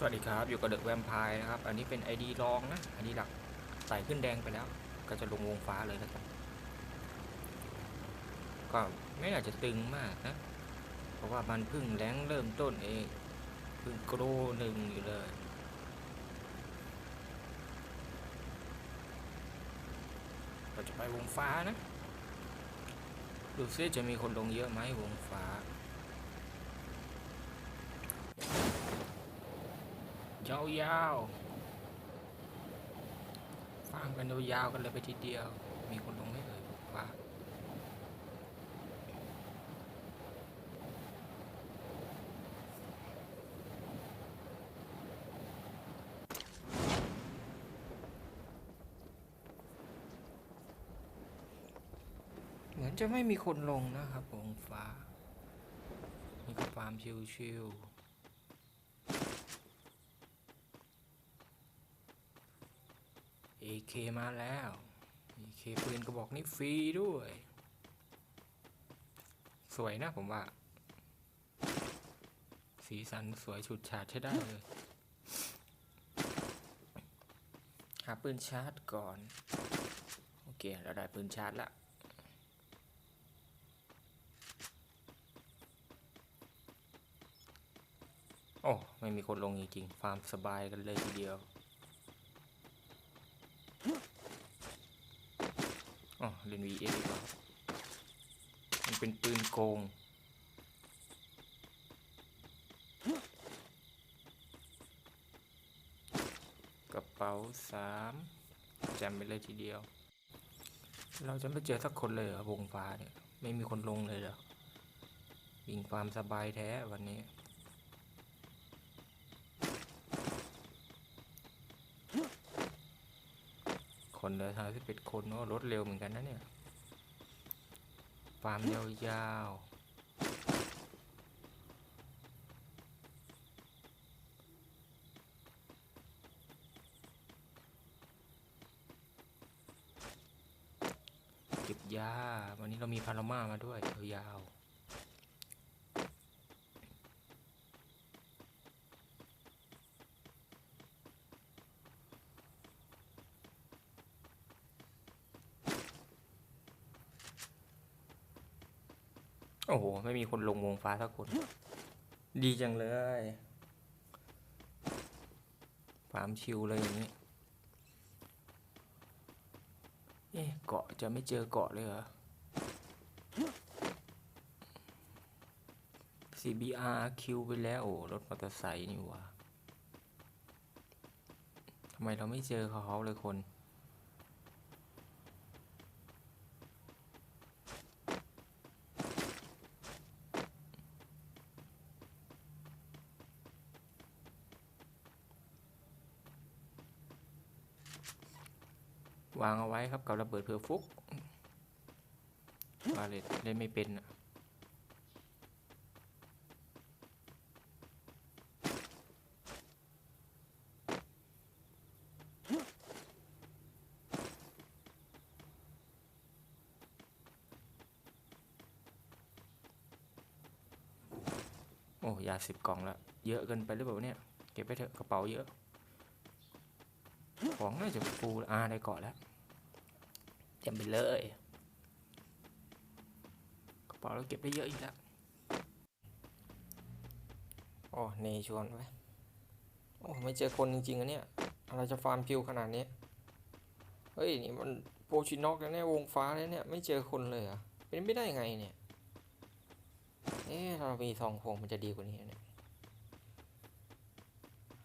สวัสดีครับ อยู่กับเดอะแวมไพร์นะครับ อันนี้เป็น ID รองนะ อันนี้หลักใส่ขึ้นแดงไปแล้ว ก็จะลงวงฟ้าเลยแล้วกันก็ไม่น่าจะตึงมากนะ เพราะว่ามันเพิ่งแรงเริ่มต้นเองเพิ่งโกรหนึ่งอยู่เลย เราจะไปวงฟ้านะ ดูซิจะมีคนลงเยอะไหมวงฟ้า ยาวๆฟังกันยาวๆกันเลยไปทีเดียว มีคนลงไม่เอ่ยฟ้าเหมือนจะไม่มีคนลงนะครับวงฟ้า มีก็ฟามชิวๆ AK มาแล้ว AK ปืนกระบอกนี้ฟรีด้วย สวยนะผมว่า สีสันสวยฉุดฉาดใช้ได้เลย หาปืนชาร์จก่อน โอเค เราได้ปืนชาร์จละโอ้ ไม่มีคนลงจริงๆฟาร์มสบายกันเลยทีเดียว อ๋อเล่น VS ดีกว่ามันเป็นปืนโกง กระเป๋าสามจำไปเลยทีเดียว เราจะไม่เจอสักคนเลยเหรอวงฟ้าเนี่ย ไม่มีคนลงเลยเหรอวิ่งความสบายแท้วันนี้ คนเดินทางที่เป็นคนเนาะรถเร็วเหมือนกันนะเนี่ยฟาร์มยาวๆเก็บยา วันนี้เรามีพารามามาด้วยยาวๆ โอ้โห ไม่มีคนลงวงฟ้าสักคน ดีจังเลยฟาร์มชิวเลยอย่างนี้ เอ๊ะเกาะจะไม่เจอเกาะเลยเหรอ CBR คิวไปแล้ว โอ้รถมอเตอร์ไซค์นี่ว่าทำไมเราไม่เจอเขาเลยคน ไว้ครับกับระเบิดเผื่อฟุกบาเลตเล่นไม่เป็นอะโอ้ยาสิบกล่องล้วเยอะเกินไปหรือเปล่าเนี่ย เก็บไปเถอะกระเป๋าเยอะ ของน่าจะฟูลอาได้เกาะแล้ว จำไปเลยกระเป๋าเราเก็บได้เยอะอีกแล้วโอ้เนชวนไว้โอ้ไม่เจอคนจริงๆอะเนี่ยอะไรจะฟาร์มพิวขนาดนี้ เฮ้ย นี่มันโปชินอกแล้วเนี่ยวงฟ้าแล้วเนี่ย ไม่เจอคนเลยเหรอะเป็นไม่ได้ไงเนี่ย เอ๊ะเรามีสองพวงมันจะดีกว่านี้เนี่ย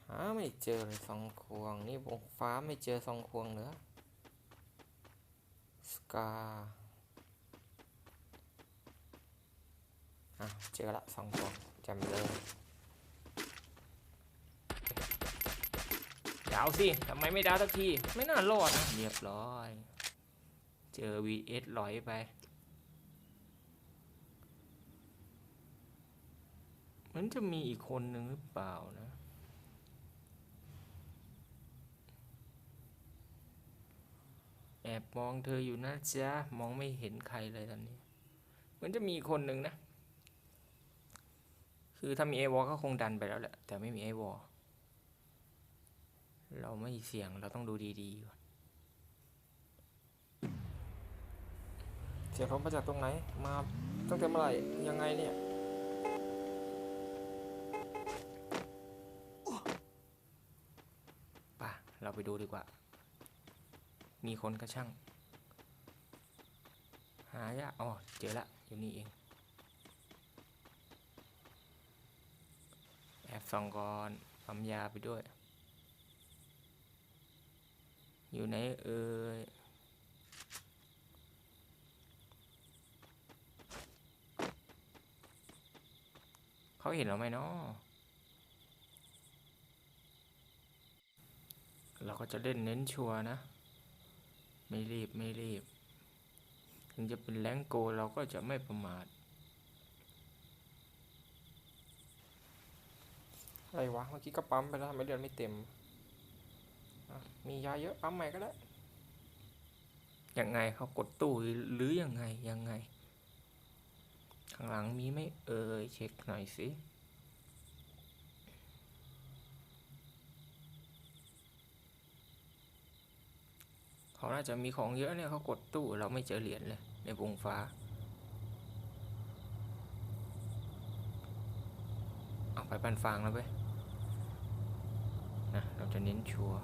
หาไม่เจอเลยสองควง นี่วงฟ้าไม่เจอสองควงเหรอ สกาอะเจอละสองควจำเลยดาวสิทำไมไม่ดาวสักที ไม่น่ารอดนะเรียบร้อย เจอ VS ลอยไป มันจะมีอีกคนหนึ่งหรือเปล่านะ แอบมองเธออยู่นะจ๊ะมองไม่เห็นใครเลยตอนนี้ มันจะมีคนหนึ่งนะ คือถ้ามีไอวอลก็คงดันไปแล้วแหละ แต่ไม่มีไอวอลเราไม่เสี่ยงเราต้องดูดีๆก่อนเสียงเขามาจากตรงไหน มาตั้งแต่เมื่อไหร่ ยังไงเนี่ย ป่ะ เราไปดูดีกว่า มีคนก็ช่าง หายากอ๋อเจอละอยู่นี่เองแอบส่องก่อนปั๊มยาไปด้วย อยู่ไหนเอ่ยเขาเห็นเราไหมเนาะเราก็จะเล่นเน้นชัวนะ ไม่รีบไม่รีบ ถึงจะเป็นแรงโกเราก็จะไม่ประมาทอะไรวะเมื่อกี้ก็ปั๊มไปแล้วทำไมเดือนไม่เต็มอะมียาเยอะปั๊มใหม่ก็ได้ยังไงเขากดตู้หรือยังไงยังไง ข้างหลังมีไหม่เอ่ยเช็คหน่อยสิ เขาน่าจะมีของเยอะเนี่ยเขากดตู้เราไม่เจอเหรียญเลยในวงฟ้า เอาไปปันฟางแล้วเว้ยนะเราจะเน้นชัวร์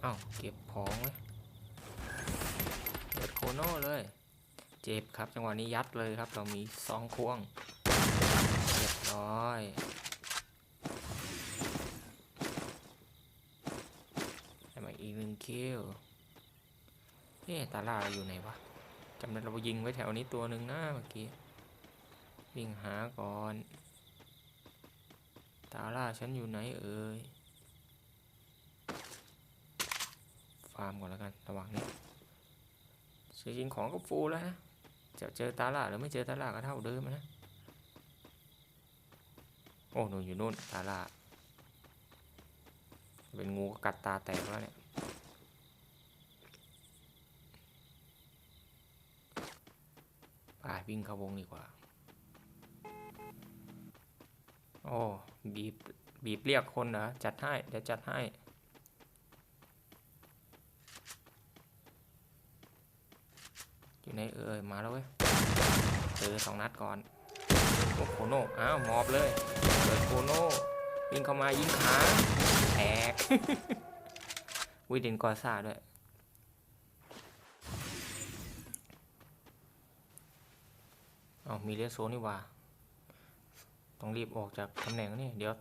เอาเก็บของไว้เปิดโคโน่เลย เจ็บครับจังหวะนี้ยัดเลยครับ เรามีสองควง ร้อยได้มาอีกหนึ่งคิวเอ๊ตาล่าอยู่ไหนวะจำได้เรายิงไว้แถวนี้ตัวหนึ่งนะเมื่อกี้วิ่งหาก่อน ตาล่าฉันอยู่ไหนเอ่ย ฟาร์มก่อนแล้วกันระหว่างนี้จริงๆของก็ฟูแล้วนะจะเจอตาล่าหรือไม่เจอตาล่าก็เท่าเดิมนะ โอ้หนูอยู่นู่นตาล่าเป็นงูก็กัดตาแตกแล้วเนี่ยไปวิ่งเข้าวงดีกว่า โอ้บีบบีบเรียกคนเหรอจัดให้เดี๋ยวจัดให้อยู่ไหนเอ่ยมาแล้วเว้ยเจอสองนัดก่อน โอ้โคโน่อ้าวมอบเลยเปิดโคโน่วิ่งเข้ามายิงขาแตกวิเดนกอซ่าด้วยเอามีเลสโซนี่ว่า ต้องรีบออกจากตำแหน่งนี่ เดี๋ยว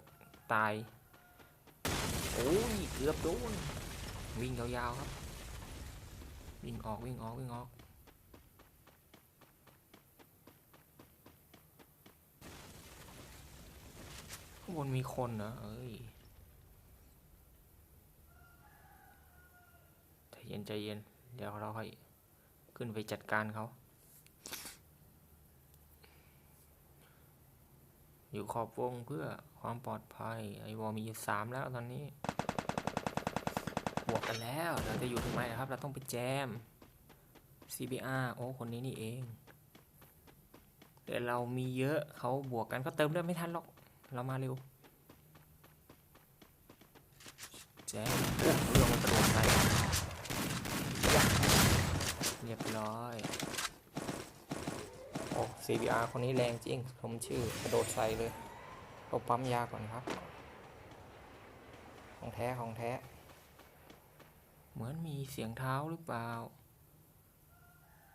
ตาย โอ้ย เกือบโดน วิ่งยาวๆครับ วิ่งออกวิ่งออกวิ่งออก ข้าง บนมีคนเหรอเอ้ยใจเย็นใจเย็น เดี๋ยวเราค่อยขึ้นไปจัดการเขา อยู่ขอบวงเพื่อความปลอดภัย ไอวอมีอยู่สามแล้วตอนนี้ บวกกันแล้ว เราจะอยู่ทำไมครับ เราต้องไปแจม CBR โอ้ คนนี้นี่เอง แต่เรามีเยอะเขาบวกกันก็เติมเลือดไม่ทันหรอก เรามาเร็วแจมโอ้เรื่องมันกระโดดใส่ยเรียบร้อย โอ้ CBR คนนี้แรงจริงผมชื่อกระโดดใส่เลยเราปั๊มยาก่อนครับ ของแท้ของแท้ เหมือนมีเสียงเท้าหรือเปล่า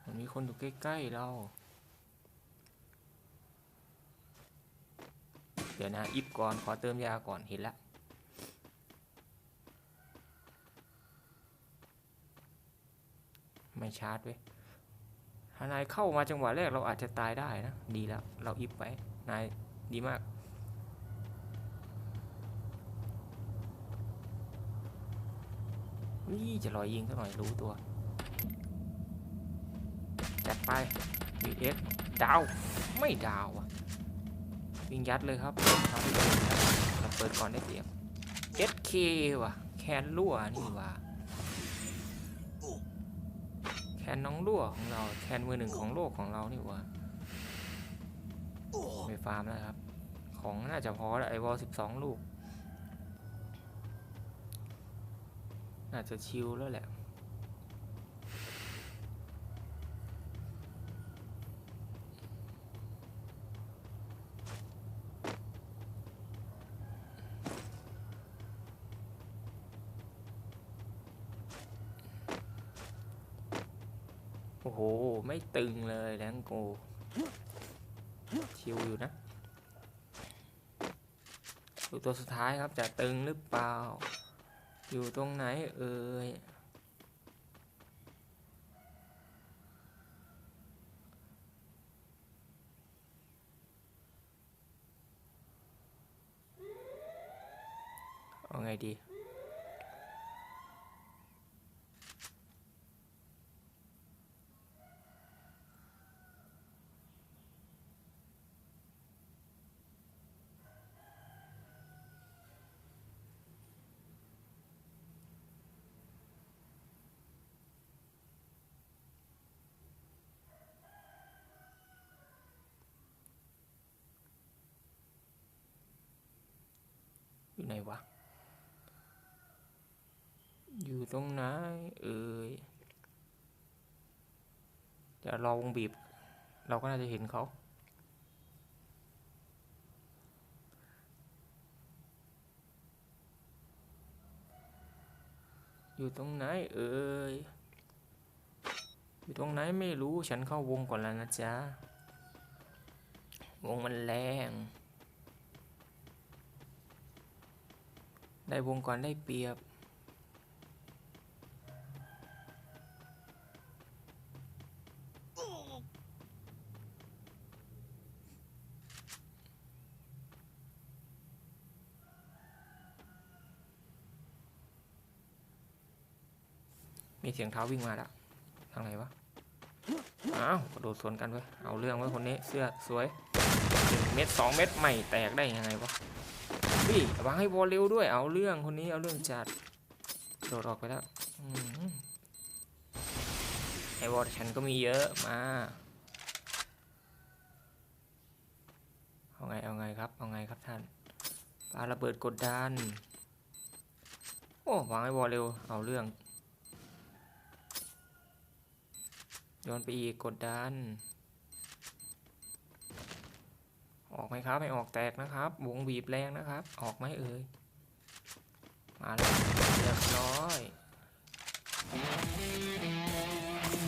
มันมีคนอยู่ใกล้ ๆ เรา เดี๋ยวนะอิฟก่อนขอเติมยาก่อนเห็นละไม่ชาร์จเว้ยถ้านายเข้ามาจังหวะแรกเราอาจจะตายได้นะ ดีแล้ว เราอิฟไว้ นายดีมาก นี่จะรอยยิงสักหน่อยรู้ตัว จัดไป VX ดาว ไม่ดาวอะ วิ่งยัดเลยครับเอาที่เดิมครับเราเปิดก่อนได้เปรียบ SK ว่ะ แคนรั่วนี่ว่ะแคนน้องรั่วของเรา แคนมือหนึ่งของโลกของเรานี่ว่ะไม่ฟาร์มแล้วครับ ของน่าจะพอแล้วไอวอลสิบสองลูก น่าจะชิลแล้วแหละ ไม่ตึงเลยแรงโกชิวอยู่นะดูตัวสุดท้ายครับจะตึงหรือเปล่า อยู่ตรงไหนเอ่ยเอาไงดี อยู่ไหนวะ อยู่ตรงไหนเอ่ยเดี๋ยวรอวงบีบ เราก็น่าจะเห็นเขาอยู่ตรงไหนเอ่ย อยู่ตรงไหนไม่รู้ฉันเข้าวงก่อนแล้วนะจ๊ะ วงมันแรง ได้วงก่อนได้เปรียบ มีเสียงเท้าวิ่งมาล้วทางไหนวะ อ้าวกระโดดสวนกันเว้ย เอาเรื่องไว้ยคนนี้เสื้อสวยหนึ่งเม็ดสองเม็ดไม่แตกได้ยังไงวะ พี่วางให้บอลเร็วด้วยเอาเรื่องคนนี้เอาเรื่องจัดโดดออกไปแล้วอไอ้บอลฉันก็มีเยอะมาเอาไงเอาไงครับเอาไงครับท่านปาระเบิดกดดันโอ้วางให้บอลเร็วเอาเรื่องโยนไปอีกกดดัน ออกไหมครับไม่ออกแตกนะครับ วงบีบแรงนะครับ ออกไหมเอ่ยมาแล้วเรียบร้อย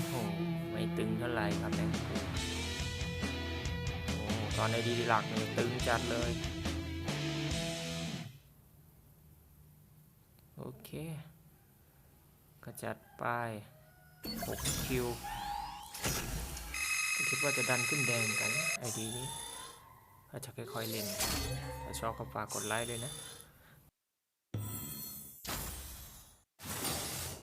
โอ้ไม่ตึงเท่าไหร่ครับเนี่โอ้ตอนในดีหลักนี่ตึงจัดเลยโอเคก็จัดไป6คิวคิดว่าจะดันขึ้นแดงกันไอดีนี้ ก็จะค่อยๆเล่นถ้าชอบก็ฝากกดไลค์ด้วยนะ